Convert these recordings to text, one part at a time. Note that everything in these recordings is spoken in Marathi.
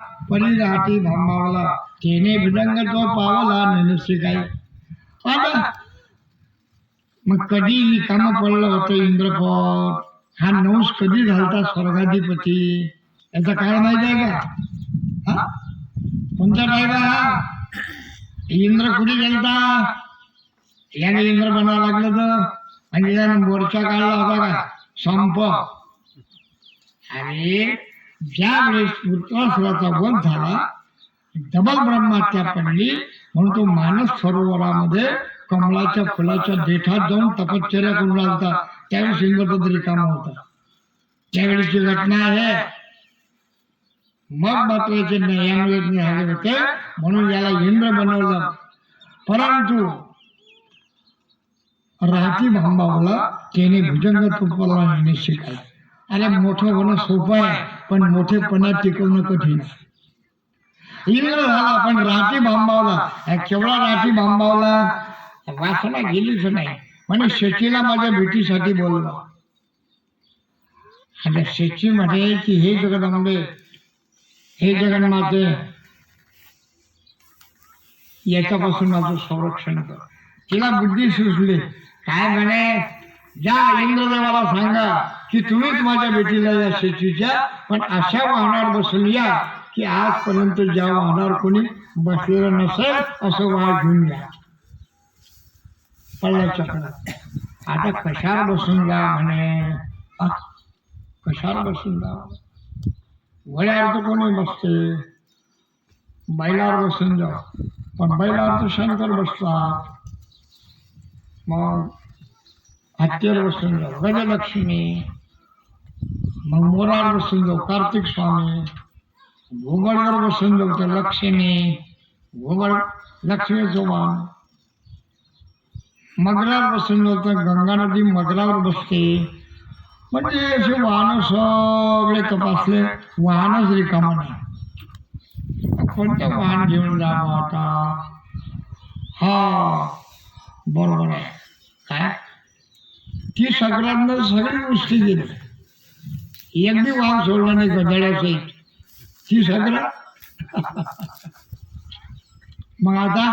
परी भांबावला. तेने भुजंग तो पावला काही मग कधी निकाम पडलं होतं इंद्रपद? हा नवस कधी झालता स्वर्गाधिपती? याचा काय माहिती आहे का? हा? कोणता राहिला हा इंद्र कुठे गेलता? याने इंद्र बनावं लागलं तर? आणि त्यानं मोर्चा काढला होता का? संप. अरे ज्या वेळेस वृत्रासुराचा वध झाला डबल ब्रह्महत्या पडली म्हणून तो मानस सरोवरामध्ये कमळाच्या फुलाच्या देठात जाऊन तपश्चर्या करून लागता त्यावेळेस इंद्र रिकामा होता त्यावेळेसची घटना आहे. मग महत्त्वाचे झाले होते म्हणून याला इंद्र बनवलं. परंतु राहती भांबावला त्याने भुजंग तुपाला निश्चित अरे मोठं होणं सोपं आहे. पण मोठेपणा टिकवणं कठीण इंद्र झाला पण राठी भांबावला केवढा राठी भांबावला वासना गेलीच नाही. म्हणे शेतीला माझ्या भेटीसाठी बोलला आणि शेती म्हणे की हे जगदंबे हे जगन्माते याच्यापासून माझं संरक्षण कर. तिला बुद्धी सुचली. काय म्हणे? जा मला सांगा की तुम्हीच माझ्या भेटीला या शेतीच्या पण अशा वाहनावर बसून या की आजपर्यंत ज्या वाहनावर कोणी बसलेलं नसेल असं वाहन घेऊन या. पल्ल्याच्या आता कशावर बसून जा म्हणे? कशावर बसून जा? वड्यावर तर कोणी बसते. बैलावर बसून जा. पण बैलावर तर शंकर बसतात. मग जाऊ गजलक्ष्मी मग मोरावर बसून जाऊ कार्तिक स्वामी जाऊ तर लक्ष्मी घोगड लक्ष्मीचं मान मगरावर बसून तर गंगा नदी मगरावर बसते. म्हणजे असे वाहन सगळे तपासले, वाहनच रिकामं कोणतं वाहन घेऊन जावं आता? हा, बरोबर आहे. काय? ती सगळ्यांना सगळी गोष्टी दिली एक बी वाहन सोडलं नाही गदड्याचं ती सगळं. मग आता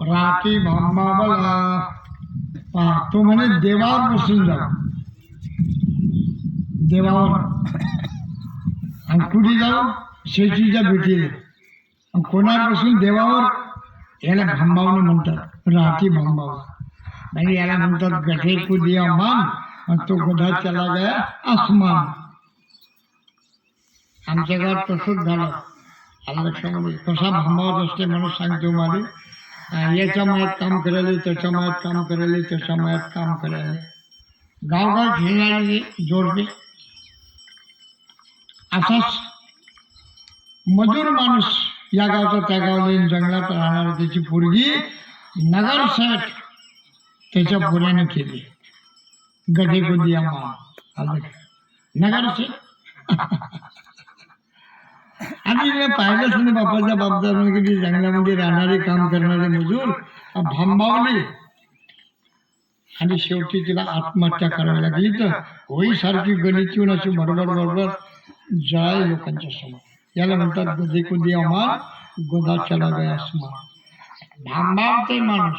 राती भांबाबला पहा तो म्हणे देवावर बसून जा. देवावर. आणि कुठे जाऊ? शेतीच्या भेटीला. आणि कोणावर बसून देवावर. गठे मान आणि तो गधा चला गया आसमान. आमच्या गावात तसंच झालं. आलं लक्षामध्ये कसा भांबावत असते म्हणून सांगतो याच्या मायात काम करायला त्याच्या मायात काम करायला त्याच्या मायात काम करायला. गावगाव खेळणारे जोडते असाच मजूर माणूस. या गावचा त्या गावला येऊन जंगलात राहणार त्याची पोरगी नगरसेठ त्याच्या पोराने केली. गधे गोदिया मा आलं नगरसेठ आणि मी पाहिलंच नाही बापाच्या बापदार की जंगलामध्ये राहणारे काम करणारे मजूर भांबावले. आणि शेवटी तिला आत्महत्या करावी लागली. तर होई सारखी गणित येऊन अशी बरोबर बरोबर जळाय लोकांच्या समोर. याला म्हणतात गधे कुदी अमान गोदा चला गया असमान भांबावते माणूस.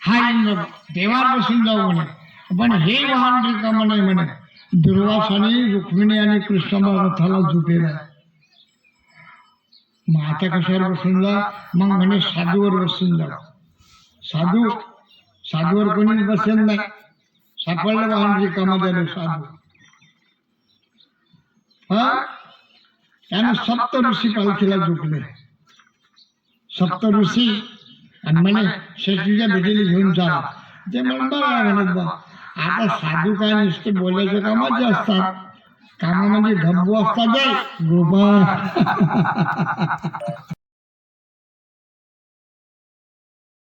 हा इंद्र देवार बसून जाऊ म्हणे पण हे वाहन रिकामं नाही म्हणे दुर्वासाने रुक्मिणी आणि कृष्णा रथाला झुपेला मग आता कशावर बसून जा? मग म्हणे साधूवर बसून जा. साधू साधूवर कोणीच बसेल नाही. सापडलं वाहन रिकामा झालं साधू. हा? त्यानं सप्त ऋषी पालखीला झुकले सप्त ऋषी आणि म्हणे शेतीच्या भेटीला घेऊन जा ते म्हणून बरं म्हणत बा आता साधू काय नुसते बोलायचे कामाचे असतात कामामध्ये धब्बू असतात गोबा